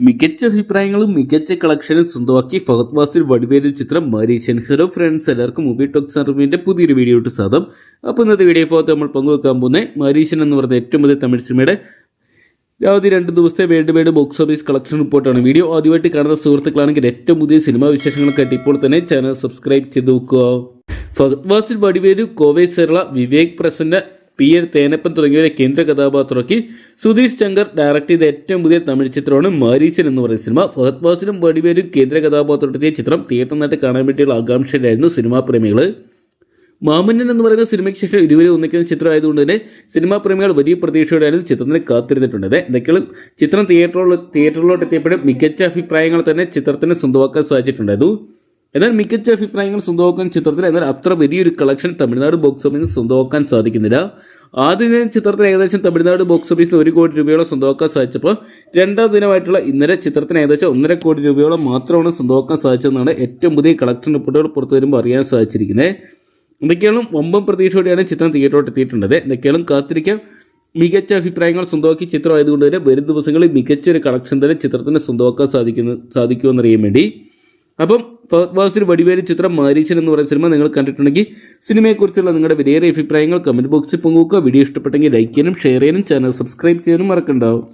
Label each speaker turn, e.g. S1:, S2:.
S1: മികച്ച അഭിപ്രായങ്ങളും മികച്ച കളക്ഷനും സ്വന്തമാക്കി ഫഹദ് വാസിൽ വടിവേലൊരു ചിത്രം മരീഷ്യൻ ഹലോ ഫ്രണ്ട്സ് എല്ലാവർക്കും മൂവി ടോക്സ് അറിവിന്റെ പുതിയൊരു വീഡിയോ ഇട്ട് സാധം അപ്പോൾ ഇന്നത്തെ വീഡിയോ ഭാഗത്ത് നമ്മൾ പങ്കുവെക്കാൻ പോകുന്നത് മരീഷൻ എന്ന് പറഞ്ഞ ഏറ്റവും വലിയ തമിഴ് സിനിമയുടെ രാവിലെ രണ്ട് ദിവസത്തെ world wide box office collection റിപ്പോർട്ടാണ് വീഡിയോ ആദ്യമായിട്ട് കാണുന്ന സുഹൃത്തുക്കളാണെങ്കിൽ ഏറ്റവും പുതിയ സിനിമാ വിശേഷങ്ങളൊക്കെ ഇപ്പോൾ തന്നെ ചാനൽ സബ്സ്ക്രൈബ് ചെയ്ത് നോക്കുക ഫഹദ് വാസിൽ വടിവേലു കോവേ സെർള വിവേക് പ്രസന്ന പി എൽ തേനപ്പൻ തുടങ്ങിയവരെ കേന്ദ്ര കഥാപാത്രമാക്കി സുധീഷ് ശങ്കർ ഡയറക്ട് ചെയ്ത ഏറ്റവും പുതിയ തമിഴ് ചിത്രമാണ് മരീശൻ എന്ന് പറയുന്ന സിനിമ. ഫഹദ് ഫാസിലും വടിവേലും കേന്ദ്ര കഥാപാത്രത്തിലെ ചിത്രം തിയേറ്ററിനായിട്ട് കാണാൻ വേണ്ടിയുള്ള ആകാംക്ഷയിലായിരുന്നു സിനിമാ പ്രേമികൾ മാമന്നൻ എന്ന് പറയുന്ന സിനിമയ്ക്ക് ശേഷം ഇരുവരും ഒന്നിക്കുന്ന ചിത്രമായതുകൊണ്ട് തന്നെ സിനിമാ പ്രേമികൾ വലിയ പ്രതീക്ഷയോടെയാണ് ചിത്രത്തിന് കാത്തിരുന്നിട്ടുണ്ട്. എന്തെങ്കിലും ചിത്രം തിയേറ്ററിൽ തിയേറ്ററിലോട്ട് എത്തിയപ്പോഴും മികച്ച അഭിപ്രായങ്ങൾ തന്നെ ചിത്രത്തിന് സ്വന്തമാക്കാൻ സാധിച്ചിട്ടുണ്ടായിരുന്നു. എന്നാൽ മികച്ച അഭിപ്രായങ്ങൾ സ്വന്തമാക്കാൻ ചിത്രത്തിൽ എന്നാൽ അത്ര വലിയൊരു കളക്ഷൻ തമിഴ്നാട് ബോക്സ് ഓഫീസിൽ സ്വന്തമാക്കാൻ സാധിക്കുന്നില്ല. ആദ്യ ദിനം ചിത്രത്തിന് ഏകദേശം തമിഴ്നാട് ബോക്സ് ഓഫീസിൽ ഒരു കോടി രൂപയോളം സ്വന്തമാക്കാൻ സാധിച്ചപ്പോൾ രണ്ടാം ദിനമായിട്ടുള്ള ഇന്നലെ ചിത്രത്തിന് ഏകദേശം ഒന്നര കോടി രൂപയോളം മാത്രമാണ് സ്വന്തമാക്കാൻ സാധിച്ചതെന്നാണ് ഏറ്റവും പുതിയ കളക്ഷൻ റിപ്പോർട്ടുകൾ പുറത്തു വരുമ്പോൾ അറിയാൻ സാധിച്ചിരിക്കുന്നത്. എന്തൊക്കെയാണ് വമ്പൻ പ്രതീക്ഷയോടെയാണ് ചിത്രം തിയേറ്ററോട്ട് എത്തിയിട്ടുള്ളത്. എന്തൊക്കെയാണ് കാത്തിരിക്കാം. മികച്ച അഭിപ്രായങ്ങൾ സ്വന്തമാക്കി ചിത്രമായതുകൊണ്ട് തന്നെ വരും ദിവസങ്ങളിൽ മികച്ചൊരു കളക്ഷൻ തന്നെ ചിത്രത്തിന് സ്വന്തമാക്കാൻ സാധിക്കുന്ന സാധിക്കുമെന്നറിയാൻ വേണ്ടി. അപ്പം ഫഹദ് വാസിൽ വടിവേലി ചിത്രം മാരീശൻ എന്ന് പറയുന്ന സിനിമ നിങ്ങൾ കണ്ടിട്ടുണ്ടെങ്കിൽ സിനിമയെക്കുറിച്ചുള്ള നിങ്ങളുടെ വിലയേറിയ അഭിപ്രായങ്ങൾ കമന്റ് ബോക്സിൽ പങ്കുവെക്കുക. വീഡിയോ ഇഷ്ടപ്പെട്ടെങ്കിൽ ലൈക്ക് ചെയ്യാനും ഷെയർ ചെയ്യാനും ചാനൽ സബ്സ്ക്രൈബ് ചെയ്യാനും മറക്കണ്ടാവും